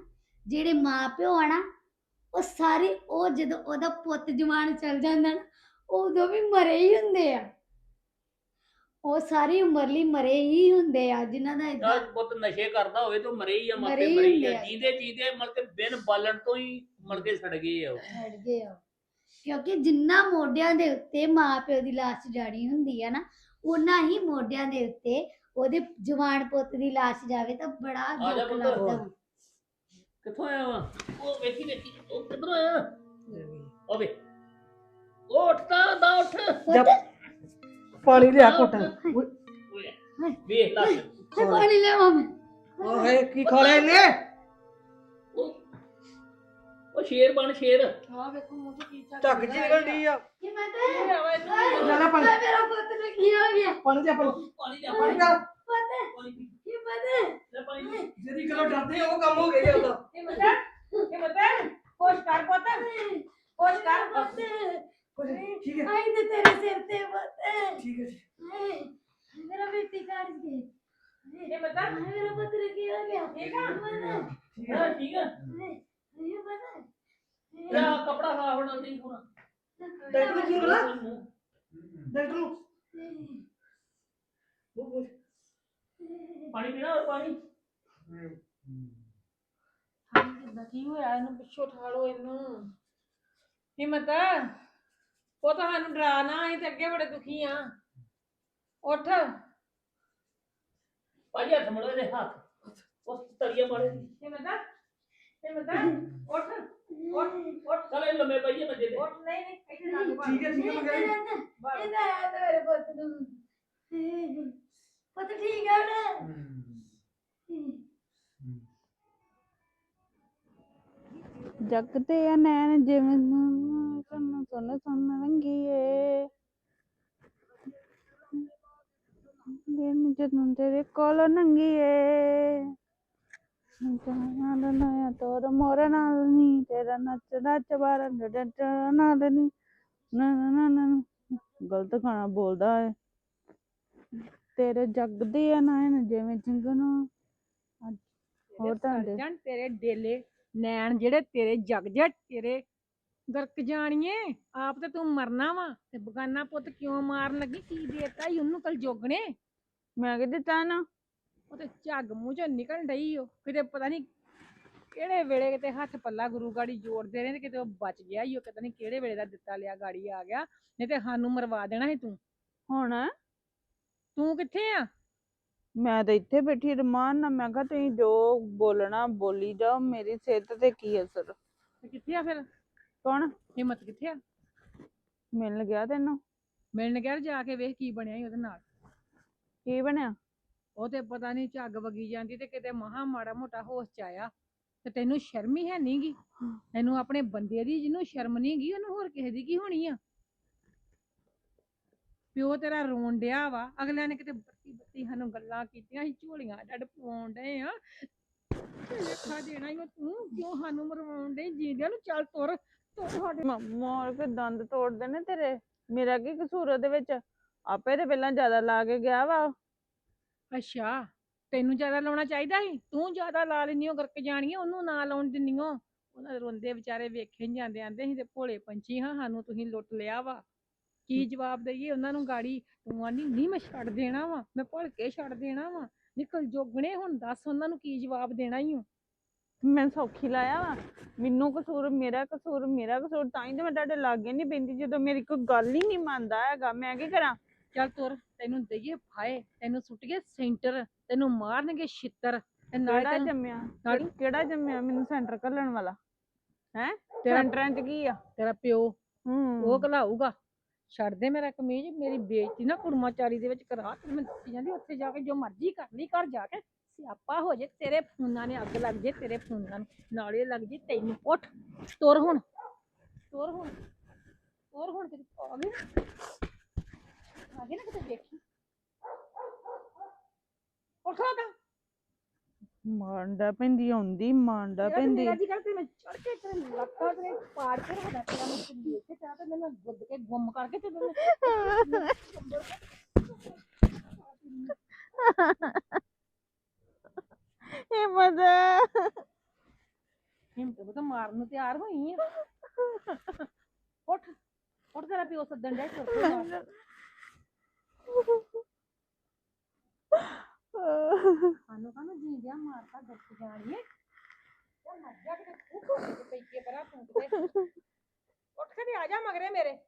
ਜਿਹੜੇ ਮਾਂ ਪਿਓ ਆ ਨਾ ਉਹ ਸਾਰੇ ਉਹ ਜਦੋਂ ਉਹਦਾ ਪੁੱਤ ਜਵਾਨ ਚਲ ਜਾਂਦਾ ਨਾ ਉਦੋਂ ਵੀ ਮਰੇ ਹੀ ਹੁੰਦੇ ਆ। ਉਹ ਸਾਰੀ ਉਮਰ ਲਈ ਮਰੇ ਹੀ ਹੁੰਦੇ ਆ ਜਿਨ੍ਹਾਂ ਦਾ ਜਦ ਪੁੱਤ ਨਸ਼ੇ ਕਰਦਾ ਹੋਵੇ ਤਾਂ ਮਰੇ ਹੀ ਆ ਮਰੇ ਹੀ ਮਰੇ ਹੀ ਹੁੰਦੇ ਆ। ਆ। ਜੀਂਦੇ ਜੀਂਦੇ ਮਰ ਕੇ ਬਿਨ ਬਾਲਣ ਤੋਂ ਹੀ ਮਰ ਕੇ ਸੜ ਗਏ ਆ ਉਹ। ਛੱਡ ਗਏ ਆ ਕਿਉਂਕਿ ਜਿੰਨਾ ਮੋਢਿਆਂ ਦੇ ਉੱਤੇ ਮਾਂ ਪਿਓ ਦੀ ਲਾਸ਼ ਜਾਣੀ ਹੁੰਦੀ ਆ ਨਾ ਉਹਨਾਂ ਹੀ ਮੋਢਿਆਂ ਦੇ ਉੱਤੇ ਉਹਦੇ ਜਵਾਨ ਪੁੱਤ ਦੀ ਲਾਸ਼ ਜਾਵੇ ਤਾਂ ਬੜਾ ਆ ਜਾ ਦੁੱਖ ਪੁੱਤ। ਲੱਗਦਾ। ਵਾ। ਕਿੱਥੋਂ ਆਇਆ ਵਾ? ਉਹ ਵੇਖੀ ਵੇਖੀ ਉਹ ਕਿੱਧਰੋਂ ਆਇਆ? ਉਹ ਵੇ ਉਹ ਉੱਠਦਾ ਦਾ ਉੱਠ। ਜਾ ਪਾਣੀ ਲਿਆ ਘੁੱਟ ਓਏ, ਵੇਖ ਲੈ ਤੇ ਪਾਣੀ ਲਿਆਵਾਂ ਮੈਂ ਓਏ ਕੀ ਖਾ ਲਿਆ ਇਹਨੇ ਉਹ ਉਹ ਸ਼ੇਰ ਬਣ ਸ਼ੇਰ ਆਹ ਵੇਖੋ ਮੂੰਹ ਤੋਂ ਕੀ ਚੱਕ ਝੱਗ ਜੀ ਨਿਕਲ ਡਈ ਆ ਕਿ ਮੈਂ ਤੇ ਆਵਾ ਇਹਨੂੰ ਲੈ ਲੈ ਪਾਣੀ ਮੇਰਾ ਪੁੱਤ ਨੂੰ ਕੀ ਹੋ ਗਿਆ ਪਾਣੀ ਦੇ ਪਾਣੀ ਪਾਣੀ ਲਿਆ ਪਾਣੀ ਪਾਣੀ ਪਿਆ ਪੁੱਤ ਪਾਣੀ ਪੀ, ਕੀ ਪੁੱਤ ਲੈ ਪਾਣੀ ਪੀ। ਜਿਹਦੀ ਗੱਲੋਂ ਡਰਦੇ ਉਹ ਕੰਮ ਹੋ ਗਿਆ ਉਹਦਾ ਇਹ ਮਤਾ ਇਹ ਠੀਕ ਹੈ। ਆਈ ਤੇ ਤੇਰੇ ਸਿਰ ਤੇ ਪੁੱਤ। ਠੀਕ ਹੈ ਜੀ। ਮੇਰਾ ਬੇਟੀ ਕੱਢ ਗਈ। ਇਹ ਮਤਾ ਹਾਏ, ਮੇਰਾ ਪੁੱਤ ਨੂੰ ਕੀ ਹੋ ਗਿਆ? ਠੀਕ ਆ? ਠੀਕ ਹੈ। ਹਾਂ ਠੀਕ ਹਾਏ, ਹਾਏ, ਪੁੱਤ। ਜਾ ਕਪੜਾ ਖਾ ਹੁਣ ਨਹੀਂ ਹੁਣ ਡਾਕਟਰ ਨੂੰ ਕੀ ਬੋਲਾ ਡਾਕਟਰ ਨੂੰ? ਉਹ ਬੋਲ। ਪਾਣੀ ਪੀਣਾ ਹੋਰ ਪਾਣੀ? ਹਾਂ ਕਿੱਦਾਂ ਕੀ ਹੋਇਆ? ਇਹਨੂੰ ਪਿੱਛੋਂ ਠਾਲੋ ਇਹਨੂੰ। ਹਿੰਮਤ। ਉਹ ਤਾਂ ਸਾਨੂੰ ਡਰਾ ਨਾ ਅਸੀਂ ਤੇ ਅੱਗੇ ਬੜੇ ਦੁਖੀ ਆ। ਉੱਠ। ਭਾਜੀ ਹੱਥ ਮੜੋ ਇਹਦੇ ਹੱਥ। ਉਸ ਤਰੀਆ ਮਾਰੇ ਹਿੰਮਤ ਹਿੰਮਤ ਉੱਠ। ਉੱਠ। ਉੱਠ। ਚਲ ਇਹ ਲੰਮੇ ਪਈਏ ਮੰਜੇ ਤੇ। ਉੱਠ। ਨਹੀਂ ਨਹੀਂ ਇੱਥੇ ਲੱਗ ਬਾਹਰ। ਠੀਕ ਹੈ ਠੀਕ ਹੈ ਮੈਂ ਕਹਿੰਦਾ ਬਾਹਰ। ਇਹਦਾ ਹੈ ਤੇ ਮੇਰੇ ਪੁੱਤ ਨੂੰ। ਹਾਏ, ਪੁੱਤ ਠੀਕ ਹੈ। ਹੁਣ ਜਗਦੇ ਆ ਨੈਣ ਜਿਵੇਂ ਤੇਰੇ ਕੋਲ ਨੰਗੀਏ ਨਾਲ ਨਾ ਤੋਰ ਮੋਰ ਨਾਲ ਨੀ ਤੇਰਾ ਨੱਚਦਾ ਚਬਾਰਾ ਡੱਡ ਨਾਲ ਨੀ ਨਾ ਨਾ ਨਾ ਨਾ ਨਾ। ਗਲਤ ਗਾਣਾ ਬੋਲਦਾ ਹੈ ਤੇਰੇ ਜਗਦੇ ਆ ਨੈਣ ਜਿਵੇਂ ਚਿੰਗਨੋ ਹੋਰ ਤਾਂ ਦੇ ਤੇਰੇ ਡੇਲੇ ਨੈਣ ਜਿਹੜੇ ਤੇਰੇ ਜਗ ਜੇ ਤੇਰੇ ਗਰਕ ਜਾਣੀਏ ਆਪ ਤੇ ਤੂੰ ਮਰਨਾ ਵਾ ਤੇ ਬਗਾਨਾ ਪੁੱਤ ਕਿਉਂ ਮਾਰਨ ਲੱਗੀ? ਕੀ ਦੇਤਾ ਈ ਉਹਨੂੰ ਕਲ ਜੋਗਣੇ? ਮੈਂ ਕਿ ਦਿੱਤਾ ਨਾ ਉਹ ਤੇ ਝੱਗ ਮੂੰਹ ਚੋਂ ਨਿਕਲ ਡਈ ਓ। ਕਿਤੇ ਪਤਾ ਨਹੀਂ ਕਿਹੜੇ ਵੇਲੇ ਕਿਤੇ ਹੱਥ ਪੱਲਾ ਗੁਰੂ ਗਾੜੀ ਜੋੜਦੇ ਰਹੇ ਤੇ ਕਿਤੇ ਉਹ ਬਚ ਗਿਆ ਈ ਉਹ ਪਤਾ ਨਹੀਂ ਕਿਹੜੇ ਵੇਲੇ ਦਾ ਦਿੱਤਾ ਲਿਆ ਗਾੜੀ ਆ ਗਿਆ ਨਹੀਂ ਤੇ ਸਾਨੂੰ ਮਰਵਾ ਦੇਣਾ ਸੀ ਤੂੰ। ਹੁਣ? ਤੂੰ ਕਿੱਥੇ ਆ? ਮੈਂ ਤਾਂ ਇੱਥੇ ਬੈਠੀ ਰਮਾਨ ਨਾਲ ਮੈਂ ਕਿਹਾ ਤੁਸੀਂ ਜੋ ਬੋਲਣਾ ਬੋਲੀ ਜਾਓ ਮੇਰੀ ਸਿਹਤ ਤੇ ਕੀ ਅਸਰ? ਤੇ ਕਿੱਥੇ ਆ ਫਿਰ? ਕੌਣ? ਹਿੰਮਤ ਕਿੱਥੇ ਆ? ਮਿਲਣ ਗਿਆ ਤੈਨੂੰ? ਮਿਲਣ ਗਿਆ ਜਾ ਕੇ ਵੇਖ ਕੀ ਬਣਿਆ ਈ ਉਹਦੇ ਨਾਲ। ਕੀ ਬਣਿਆ? ਉਹ ਤੇ ਪਤਾ ਨਹੀਂ ਝੱਗ ਵਗੀ ਜਾਂਦੀ ਤੇ ਕਿਤੇ ਮਹਾ ਮਾੜਾ ਮੋਟਾ ਹੋਸ਼ ਚ ਆਇਆ। ਤੇ ਤੈਨੂੰ ਸ਼ਰਮ ਹੀ ਹੈ ਨਹੀਂਗੀ ਤੈਨੂੰ ਆਪਣੇ ਬੰਦੇ ਦੀ ਜਿਹਨੂੰ ਸ਼ਰਮ ਨਹੀਂਗੀ ਉਹਨੂੰ ਹੋਰ ਕਿਸੇ ਦੀ ਕੀ ਹੋਣੀ ਆ? ਪਿਓ ਤੇਰਾ ਰੋਣ ਡਿਆ ਵਾ। ਅਗਲਿਆਂ ਨੇ ਕਿਤੇ ਬੱਤੀ ਬੱਤੀ ਸਾਨੂੰ ਗੱਲਾਂ ਕੀਤੀਆਂ ਸੀ ਝੋਲੀਆਂ ਡੱਡ ਪਵਾਉਣ ਡਏ ਆ। ਲੇਖਾ ਦੇਣਾ ਹੀ ਤੂੰ। ਕਿਉਂ ਸਾਨੂੰ ਮਰਵਾਉਣ ਡਈ? ਜੀਂਦਿਆਂ ਨੂੰ ਚੱਲ ਤੁਰ। ਤੁਰ ਸਾਡੇ ਮ- ਮੋਰ ਕੇ ਦੰਦ ਤੋੜਦੇ ਨੇ ਤੇਰੇ? ਮੇਰਾ ਕੀ ਕਸੂਰ ਉਹਦੇ ਵਿੱਚ? ਆਪੇ ਤੇ ਪਹਿਲਾਂ ਜ਼ਿਆਦਾ ਲਾ ਕੇ ਗਿਆ ਵਾ। ਅੱਛਾ ਤੈਨੂੰ ਜ਼ਿਆਦਾ ਲਾਉਣਾ ਚਾਹੀਦਾ ਸੀ? ਤੂੰ ਜ਼ਿਆਦਾ ਲਾ ਲੈਨੀ ਓ ਗਰਕ ਜਾਣੀ ਓ, ਉਹਨੂੰ ਨਾ ਲਾਉਣ ਦਿੰਨੀ ਓ। ਉਹਨਾਂ ਦੇ ਰੋਂਦੇ ਵਿਚਾਰੇ ਵੇਖੇ ਨੀ ਜਾਂਦੇ ਆਂਦੇ ਸੀ ਤੇ ਭੋਲੇ ਪੰਛੀ ਹਾਂ ਸਾਨੂੰ ਤੁਸੀਂ ਲੁੱਟ ਲਿਆ ਵਾ। ਕੀ ਜਵਾਬ ਦਈਏ ਉਹਨਾਂ ਨੂੰ ਗਾੜੀ? ਤੂੰ ਆਨੀ ਨਹੀਂ ਮੈਂ ਛੱਡ ਦੇਣਾ ਵਾ ਮੈਂ ਭੁੱਲ ਕੇ ਛੱਡ ਦੇਣਾ ਵਾ। ਨਿਕਲ ਜੋਗਣੇ ਹੁਣ ਦੱਸ ਉਹਨਾਂ ਨੂੰ ਕੀ ਜਵਾਬ ਦੇਣਾ ਈ ਓ? ਮੈਂ ਸੌਖੀ ਲਾਇਆ ਵਾ। ਮੈਨੂੰ ਕਸੂਰ ਮੇਰਾ ਕਸੂਰ ਮੇਰਾ ਕਸੂਰ ਤਾਂ ਹੀ ਤੇ ਮੈਂ ਤੁਹਾਡੇ ਲਾਗੇ ਨਹੀਂ ਪੈਂਦੀ ਜਦੋਂ ਮੇਰੀ ਕੋਈ ਗੱਲ ਹੀ ਨਹੀਂ ਮੰਨਦਾ ਹੈਗਾ। ਮੈਂ ਕੀ ਕਰਾਂ? ਚੱਲ ਤੁਰ ਤੈਨੂੰ ਦਈਏ ਫਾਏ ਤੈਨੂੰ ਸੁੱਟੀਏ ਸੈਂਟਰ ਤੈਨੂੰ ਮਾਰਨਗੇ ਛਿੱਤਰ ਤੇ ਨਾਲੇ ਕਿਹੜਾ ਤੈਨੂੰ ਜੰਮਿਆ? ਨਾਲੇ- ਕਿਹੜਾ ਜੰਮਿਆ ਮੈਨੂੰ ਸੈਂਟਰ ਘੱਲਣ ਵਾਲਾ? ਹੈ? ਤੇਰਾ ਸੈਂਟਰਾਂ ਚ ਕੀ ਆ? ਤੇਰਾ ਪਿਓ ਹੂੰ। ਉਹ ਘਲਾਊਗਾ। ਛੱਡ ਦੇ ਮੇਰਾ ਕਮੀਜ਼ ਮੇਰੀ ਬੇਇੱਜ਼ਤੀ ਨਾ ਕੁੜਮਾਚਾਰੀ ਦੇ ਵਿੱਚ ਕਰਾ ਤੇ ਮੈਂ ਦੱਸੀ ਜਾਂਦੀ ਉੱਥੇ ਜਾ ਕੇ ਜੋ ਮਰਜ਼ੀ ਕਰ ਲਈ ਘਰ ਜਾ ਕੇ ਸਿਆਪਾ ਹੋ ਜੇ ਤੇਰੇ ਫੋਨਾਂ ਨੇ ਅੱਗ ਲੱਗ ਜੇ ਤੇਰੇ ਫੋਨਾਂ ਨੂੰ ਨਾਲੇ ਲੱਗ ਜੇ ਤੈਨੂੰ ਉੱਠ ਤੁਰ ਹੁਣ ਤੁਰ ਹੁਣ ਤੁਰ ਹੁਣ ਕਿਤੇ ਆ ਗਈ ਨਾ। ਆ ਗਈ ਨਾ ਕਿਤੇ ਦੇਖੀ। ਉੱਠ ਖੜਾ ਤਾਂ। ਮਾਂਡਾ ਪੈਂਦੀ ਆਉਂਦੀ ਮਾਂਡਾ ਪੈਂਦੀ। ਮੇਰਾ ਜੀ ਕਰ ਤੇ ਮੈਂ ਚੜ ਕੇ ਤੇਰੇ ਲੱਤਾਂ ਤੇ ਪਾੜ ਕੇ ਰੱਖਦਾ ਤੇਰਾ ਮੈਂ ਤੈਨੂੰ ਦੇਖ ਕੇ ਚਾਹ ਤੇ ਮੈਨੂੰ ਗੁੱਦ ਕੇ ਗੁੰਮ ਕਰਕੇ ਤੇ ਤੈਨੂੰ [LAUGHS] ਇਹ ਮਜ਼ਾ ਹਿੰਮਤ ਤਾਂ ਮਾਰਨ ਨੂੰ ਤਿਆਰ ਹੋਈ ਆ ਉੱਠ ਉੱਠ ਤੇਰਾ ਪਿਓ ਸੱਦਣ ਡਿਆ ਚੁੱਪ ਕਰ ਸਾਨੂੰ ਕਾਹਨੂੰ ਜੀ ਗਿਆ ਮਾਰਤਾ ਗੱਪ ਜਾਣੀਏ ਤੇ ਮਰ ਜਾ ਕੇ ਤੂੰ ਕੋਲ ਤੇ ਪਈ ਕੇ ਪਰਾਂ ਤੂੰ ਤੇ ਉੱਠ ਕੇ ਤੇ ਆ ਜਾ ਮਗਰੇ ਮੇਰੇ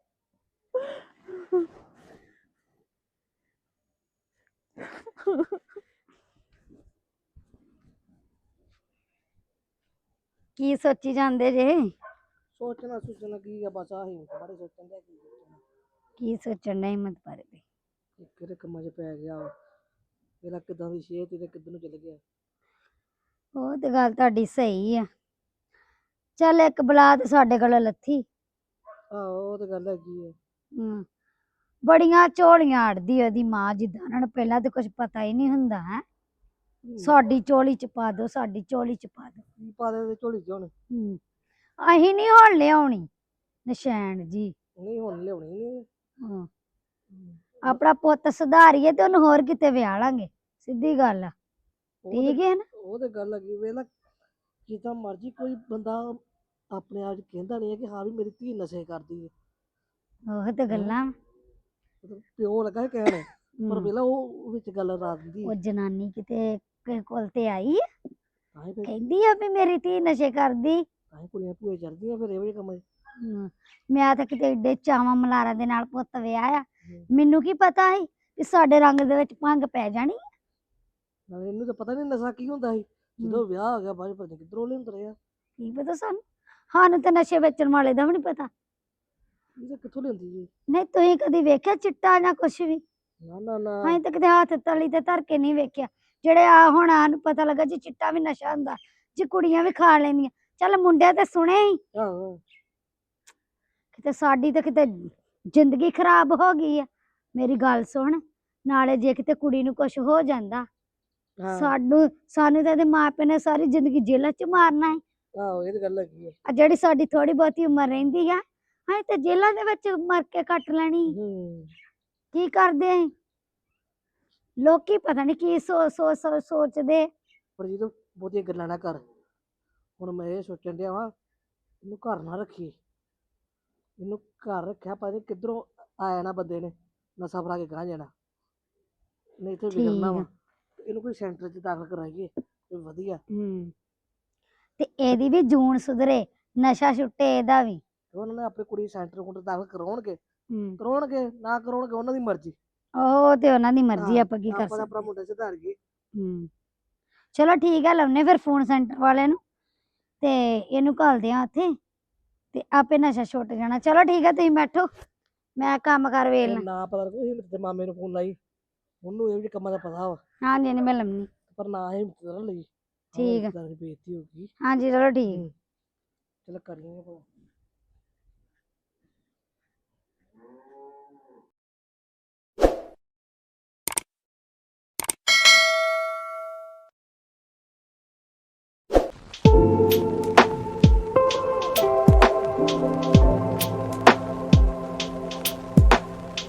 ਕੀ ਸੋਚੀ ਜਾਂਦੇ ਜੇ? ਸੋਚਣਾ ਸੋਚਣਾ ਕੀ ਆ ਬਸ ਆਹੀ ਬਾਰੇ ਸੋਚਣ ਦਾ ਕੀ ਸੋਚਣਾ। ਕੀ ਸੋਚਣ ਨਹੀਂ ਹਿੰਮਤ ਬਾਰੇ ਤੇ? ਇਹ ਕਿਹੜੇ ਕੰਮਾਂ 'ਚ ਪੈ ਗਿਆ ਵਾ। ਇਹਦਾ ਕਿਦਾਂ ਦੀ ਸਿਹਤ ਤੇ ਕਿੱਧਰ ਨੂੰ ਚੱਲ ਗਿਆ। ਉਹ ਤੇ ਗੱਲ ਤੁਹਾਡੀ ਸਹੀ ਆ। ਚੱਲ ਇੱਕ ਬਲਾ ਤੇ ਸਾਡੇ ਕੋਲ ਲੱਥੀ। ਆਹੋ ਉਹ ਤੇ ਗੱਲ ਹੈਗੀ ਆ। ਹਮ, ਬੜੀਆਂ ਝੋਲੀਆਂ ਅੜਦੀ ਉਹਦੀ ਮਾਂ ਜਿੱਦਾਂ ਉਹਨਾਂ ਨੂੰ ਪਹਿਲਾਂ ਤੇ ਕੁਝ ਪਤਾ ਹੀ ਨਹੀਂ ਹੁੰਦਾ ਹੈ। ਸਾਡੀ ਝੋਲੀ ਚ ਪਾ ਦੋ ਸਾਡੀ ਝੋਲੀ ਚ ਪਾ ਦੋ ਕੀ ਪਾ ਦੇ ਝੋਲੀ 'ਚ ਹੁਣ? ਅਸੀਂ ਨਹੀਂ ਹੁਣ ਲਿਆਉਣੀ ਨਿਸ਼ਾਨ ਜੀ। ਨਹੀਂ ਹੁਣ ਲਿਆਉਣੀ ਨਹੀਂ ਹਾਂ। ਆਪਣਾ ਪੁੱਤ ਸੁਧਾਰੀਏ ਤੇ ਉਹਨੂੰ ਹੋਰ ਕਿਤੇ ਵਿਆਹ ਲਾਂਗੇ ਸਿੱਧੀ ਗੱਲ ਆ। ਠੀਕ ਹੈ ਨਾ? ਉਹ ਤੇ ਗੱਲ ਹੈਗੀ ਵੇਲਾ ਜਿੱਦਾਂ ਮਰਜ਼ੀ ਕੋਈ ਬੰਦਾ ਆਪਣੇ ਆਪ 'ਚ ਕਹਿੰਦਾ ਨਹੀਂ ਹੈ ਕਿ ਹਾਂ ਵੀ ਮੇਰੀ ਧੀ ਨਸ਼ੇ ਕਰਦੀ ਹੈ। ਉਹ ਤੇ ਗੱਲਾਂ ਮਤਲਬ ਪਿਓ ਲੱਗਾ ਕਹਿਣ ਪਰ ਵੇਲਾ ਉਹ ਵਿੱਚ ਗੱਲ ਰਾ ਦਿੰਦੀ ਉਹ ਜਨਾਨੀ ਕਿਤੇ ਕਿਸੇ ਕੋਲ ਤੇ ਆਈ ਆ, ਫਿਰ ਕਹਿੰਦੀ ਆ ਵੀ ਮੇਰੀ ਧੀ ਨਸ਼ੇ ਕਰਦੀ। ਤਾਂ ਹੀ ਕੁੜੀਆਂ ਭੂਏ ਚੜਦੀਆਂ ਫਿਰ ਇਹੋ ਜਿਹੇ ਕੰਮ 'ਚ। ਹਮ, ਮੈਂ ਤਾਂ ਕਿਤੇ ਏਡੇ ਚਾਵਾਂ ਮਲਾਰਾਂ ਦੇ ਨਾਲ ਪੁੱਤ ਵਿਆਹਿਆ। ਮੈਨੂੰ ਕੀ ਪਤਾ ਸੀ ਕਿ ਸਾਡੇ ਰੰਗ ਦੇ ਵਿੱਚ ਭੰਗ ਪੈ ਜਾਣੀ ਨਾਲੇ ਇਹਨੂੰ ਤਾਂ ਪਤਾ ਨਹੀਂ ਨਸ਼ਾ ਕੀ ਹੁੰਦਾ ਸੀ। ਜਦੋਂ ਵਿਆਹ ਹੋ ਗਿਆ ਬਾਅਦ 'ਚ ਪਤਾ ਨੀ ਕਿੱਧਰੋਂ ਲਿਆਉਂਦੇ ਰਿਹਾ ਕੀ ਪਤਾ ਸਾਨੂੰ? ਸਾਨੂੰ ਤੇ ਨਸ਼ੇ ਵੇਚਣ ਵਾਲੇ ਦਾ ਵੀ ਨਹੀਂ ਪਤਾ। ਇਹ ਤਾਂ ਕਿੱਥੋਂ ਲਿਆਉਂਦੀ ਜੀ ਨਹੀਂ ਤੁਸੀਂ ਕਦੀ ਵੇਖਿਆ ਚਿੱਟਾ ਜਾਂ ਕੁਛ ਵੀ? ਨਾ ਨਾ ਨਾ। ਅਸੀਂ ਤਾਂ ਕਿਤੇ ਹੱਥ ਤਲੀ ਤੇ ਧਰ ਕੇ ਨਹੀਂ ਵੇਖਿਆ। ਜਿਹੜੇ ਆ ਹੁਣ ਆਨੂੰ ਪਤਾ ਲੱਗਾ ਜੀ ਚਿੱਟਾ ਵੀ ਨਸ਼ਾ ਹੁੰਦਾ ਜੀ ਕੁੜੀਆਂ ਵੀ ਖਾ ਲੈਂਦੀਆਂ। ਚੱਲ ਮੁੰਡਿਆਂ ਤੇ ਸੁਣੇ ਹੀ। ਆਹੋ। ਕਿਤੇ ਸਾਡੀ ਤਾਂ ਕਿਤੇ ਜ਼ਿੰਦਗੀ ਖਰਾਬ ਹੋ ਗਈ ਆ। ਮੇਰੀ ਗੱਲ ਸੁਣ ਨਾਲੇ ਜੇ ਕਿਤੇ ਕੁੜੀ ਨੂੰ ਕੁਝ ਹੋ ਜਾਂਦਾ ਹਾਂ। ਸਾਨੂੰ ਸਾਨੂੰ ਤਾਂ ਇਹਦੇ ਮਾਪੇ ਨੇ ਸਾਰੀ ਜ਼ਿੰਦਗੀ ਜੇਲ੍ਹਾਂ 'ਚ ਮਾਰਨਾ ਹੈ ਆਹੋ ਇਹ ਤਾਂ ਗੱਲ ਹੈਗੀ ਆ। ਆ ਜਿਹੜੀ ਸਾਡੀ ਥੋੜੀ ਬਹੁਤੀ ਉਮਰ ਰਹਿੰਦੀ ਆ ਅਸੀਂ ਤੇ ਜੇਲ੍ਹਾਂ ਦੇ ਵਿੱਚ ਮਰ ਕੇ ਕੱਟ ਲੈਣੀ। ਹੂੰ। ਕੀ ਕਰਦੇ ਆਂ ਲੋਕੀ ਪਤਾ ਨਹੀਂ ਕੀ ਸੋ ਸੋ ਸੋ- ਸੋਚਦੇ। ਪਰ ਜਦੋਂ ਬਹੁਤੀਆਂ ਗੱਲਾਂ ਨਾ ਕਰ ਹੁਣ ਮੈਂ ਇਹ ਸੋਚਣ ਡਿਆ ਵਾਂ ਇਹਨੂੰ ਘਰ ਨਾ ਰੱਖੀ ਇਹਨੂੰ ਘਰ ਰੱਖਿਆ ਪਤਾ ਨੀ ਕਿੱਧਰੋਂ ਆ ਜਾਣਾ ਬੰਦੇ ਨੇ ਨਸ਼ਾ ਫੜਾ ਕੇ ਗਾਂ ਜਾਣਾ। ਨਹੀਂ ਤੇ ਵਿਗੜਨਾ ਵਾ ਇਹਨੂੰ ਕੋਈ ਸੈਂਟਰ 'ਚ ਦਾਖਲ ਕਰਾਈਏ ਕੋਈ ਵਧੀਆ। ਹੂੰ ਤੇ ਇਹਦੀ ਵੀ ਜੂਨ ਸੁਧਰੇ ਨਸ਼ਾ ਛੁੱਟੇ ਇਹਦਾ ਵੀ। ਤੇ ਉਹਨਾਂ ਨੇ ਆਪਣੀ ਕੁੜੀ ਸੈਂਟਰ ਕੋਲ ਦਾਖਲ ਕਰਾਉਣਗੇ। ਹੂੰ। ਕਰਾਉਣਗੇ ਨਾ ਕਰਾਉਣਗੇ ਉਹਨਾਂ ਦੀ ਮਰਜ਼ੀ। ਉਹ ਤੇ ਉਹਨਾਂ ਦੀ ਮਰਜ਼ੀ ਆਪਾਂ ਕੀ ਕਰ ਆਪਾਂ ਤਾਂ ਆਪਣਾ ਸਕਦੇ। ਮੁੰਡਾ ਸੁਧਾਰ ਗਏ। ਹੂੰ। ਚਲੋ ਠੀਕ ਹੈ ਲਾਉਨੇ ਫਿਰ ਫੋਨ ਸੈਂਟਰ ਵਾਲੇ ਨੂੰ। ਤੇ ਇਹਨੂੰ ਘੱਲਦੇ ਆ ਉੱਥੇ ਤੇ ਆਪੇ ਨਸ਼ਾ ਛੁੱਟ ਜਾਣਾ। ਚਲੋ ਠੀਕ ਹੈ ਤੁਸੀਂ ਬੈਠੋ। ਮੈਂ ਕੰਮ ਕਰ ਵੇਲਣਾ ਨਾ ਪਤਾ ਲੱਗੂ ਹਿੰਮਤ ਦੇ ਮਾਮੇ ਨੂੰ ਫੋਨ ਲਾਈ। ਉਹਨੂੰ ਇਹੋ ਜਿਹੇ ਕੰਮਾਂ ਦਾ ਪਤਾ ਵਾ। ਹਾਂਜੀ ਹਾਂਜੀ ਮੈਂ ਲੰਮੀ ਪਰ ਨਾ ਹਿੰਮਤ ਕਰਨ ਲਈ। ਠੀਕ ਆ। ਬੇਇੱਜ਼ਤੀ ਹੋ ਗਈ। ਹਾਂਜੀ ਚਲੋ ਠੀਕ। ਚਲ ਕਰੀਏ